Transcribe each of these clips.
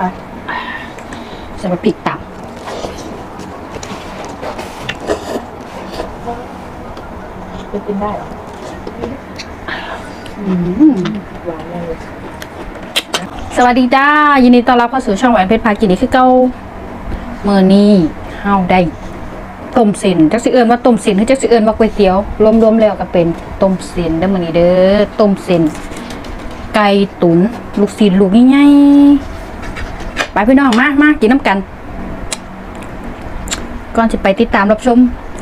ไปใส่มาพริกตับจะกินได้เหรออืมหวานยังเลยสวัสดีจ้ายินดีต้อนรับเข้าสู่ช่องแหวนเพชรพากินนี่คือเก้าเมื่อนี้เฮาได้ต้มเส้นจักสิเอิญว่าต้มเส้นหรือจักสิเอิญว่าก๋วยเตี๋ยวรวมๆแล้วก็เป็นต้มเส้นเด้อมื้อนี้เด้อต้มเส้นไก่ตุ๋นลูกศิษย์ลูกใหญ่ๆ ไปพี่น้องมามากินน้ำกัน ก่อนจะไปติดตามรับชม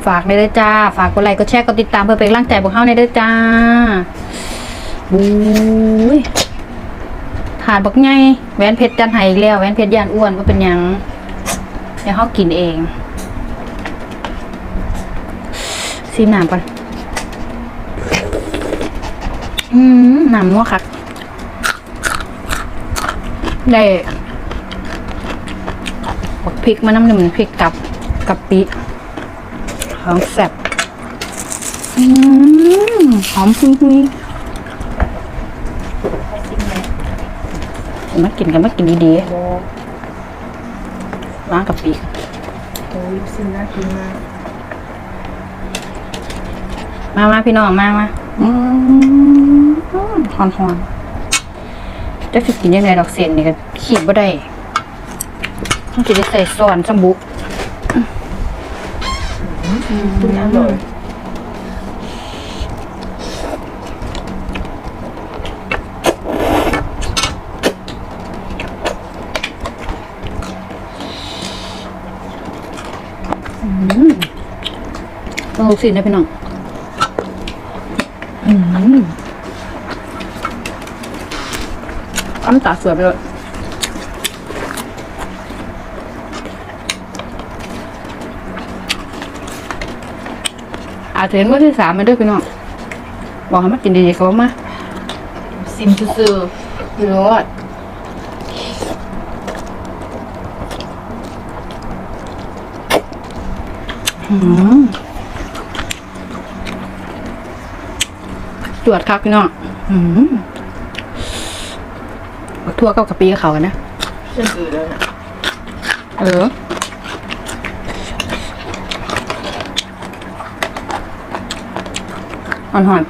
ฝากในเด้อจ้า ฝากกดไลค์กดแชร์กดติดตามเพื่อเป็นกำลังใจพวกเฮาในเด้อจ้าบุ้ยถาดบักไงแหวนเพชรจันไห้อีกแล้วแหวนเพชรยานอ้วนก็เป็นยังเดี๋ยวเขากินเองซีมน้ำก่อนอืมน้ำนัวคักได้ ริกมาน้ำหนึ่งพริกกับกับปิของแซ่บอืมหอมฟุ้งๆมากินกันมากินดีโมๆล้างกับปีกโอ้ยซินน่ากินมากมามาพี่น้องมามาอืมหอนหอนจะสิกินยังไงดอกเสียนนี่ก็ขีดบ่ได้ ต้องจะได้ใส่ซอนสมุกกินอร่อยต้องลูกศิษย์นะพี่น้องอืมอ้ำตาสวยไปเลย อาจจะเห็นว่าที่สามมาด้วยพี่น้องบอกให้มากินดีๆเขาบอกมาซิมซื่อๆรสอืมจวดครับพี่น้องอืมบักทั่วเข้ากะปิกับเขากันนะเส้นอื่นแล้วนะ เออ หอนหอน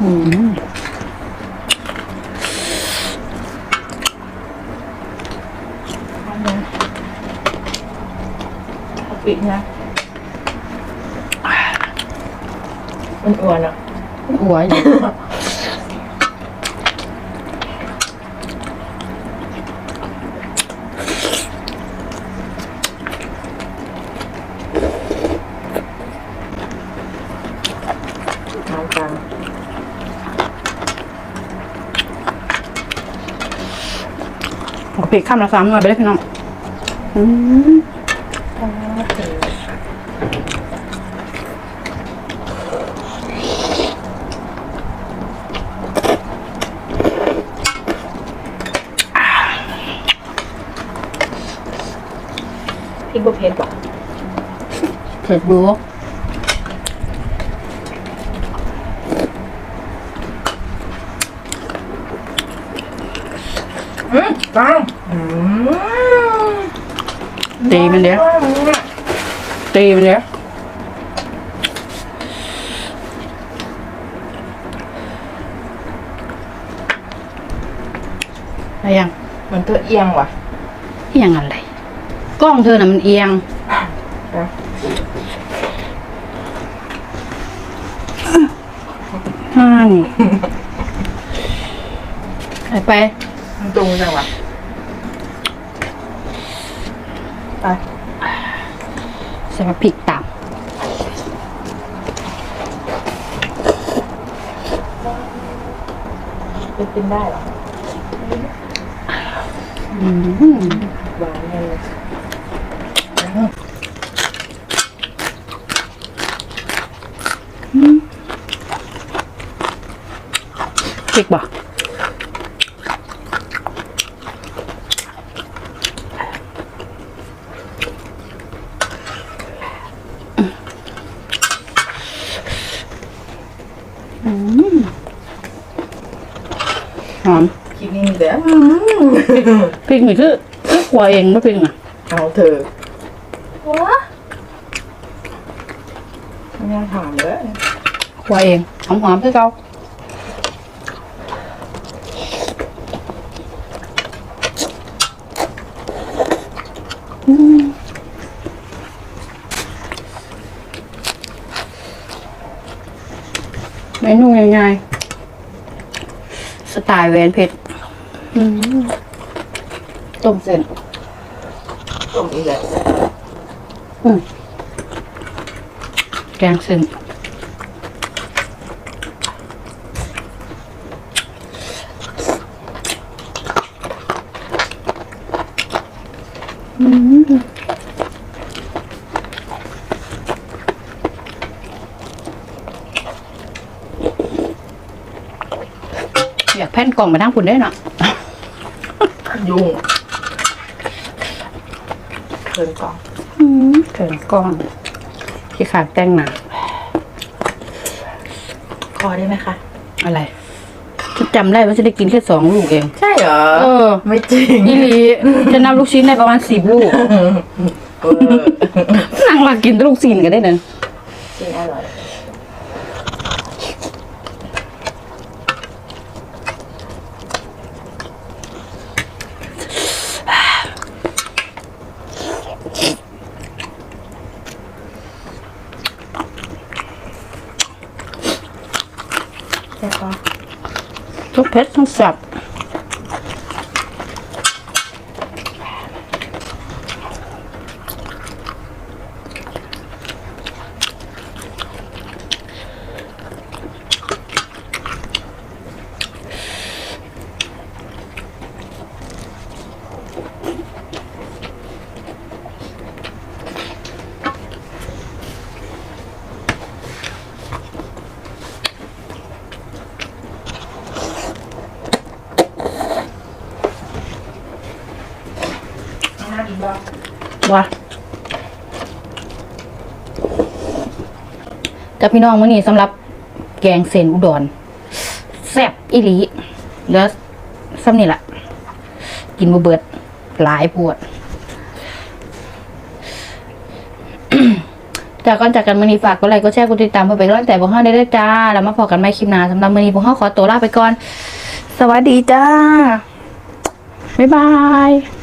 อืมทำนะเอาปิดนะมันอ้วนอะ หัวอยู่ ทางกลาง กะปิข้ามละสามหน่วยไปเลยพี่น้องอืมโอเคพี่บุเพชรบอกเผ็ดดู อืมฟังอืมตีมันเดี๋ยวตีมันเดี๋ยวอะไรยังมันตัวเอียงว่ะเอียงอะไร กล้องเธอน่ะมันเอียงนะฮ่านี่ไปไปมัน ตรงจังวะไปใส่มาพริกตามจะกินได้เหรออืมหวานยังเลยพริกบ่ อืมหอม คลิปนี้มีแต่ พริกนี่คือคือขัวเองไม่พริกอะเอาเธอว้าไม่น่าถามเลยขัวเองหอมหอมๆคือเก่าอืมเมนูง่ายๆสไตล์แหวนเพชรอืม ต้มเส้นต้มอีกแล้วอืมแกงเส้นอืมอยากแผ่นกล่องมาทั้งคุณได้เนาะ ยุ่งเกินกล่องอืมเขินกล้องที่ขาดแต่งหนาพอได้ไหมคะ อะไรจำได้ว่าจะได้กินแค่สองลูกเอง ใช่เหรอ เออไม่จริงอีหลีจะนับลูกชิ้นได้ประมาณสิบลูกเออนั่งมากินแต่ลูกชิ้นกันได้เนอะ จริงอร่อย ทุกเพชรทั้งสับ ว่ะกับพี่น้องมื้อนี้สำหรับแกงเส้นอุดรแซ่บอีหลีแล้วซ้ำนี่ละกินบ่เบิดหลายปวดจากก่อนจากกันมื้อนี้ฝากกดไลค์กดแชร์กดติดตามเพื่อเป็นกำลังใจพวกเฮาได้ด้วยจ้า แล้วมาพบกันใหม่คลิปหน้าสำหรับมื้อนี้พวกเฮาขอตัวลาไปก่อน สวัสดีจ้า บ๊ายบาย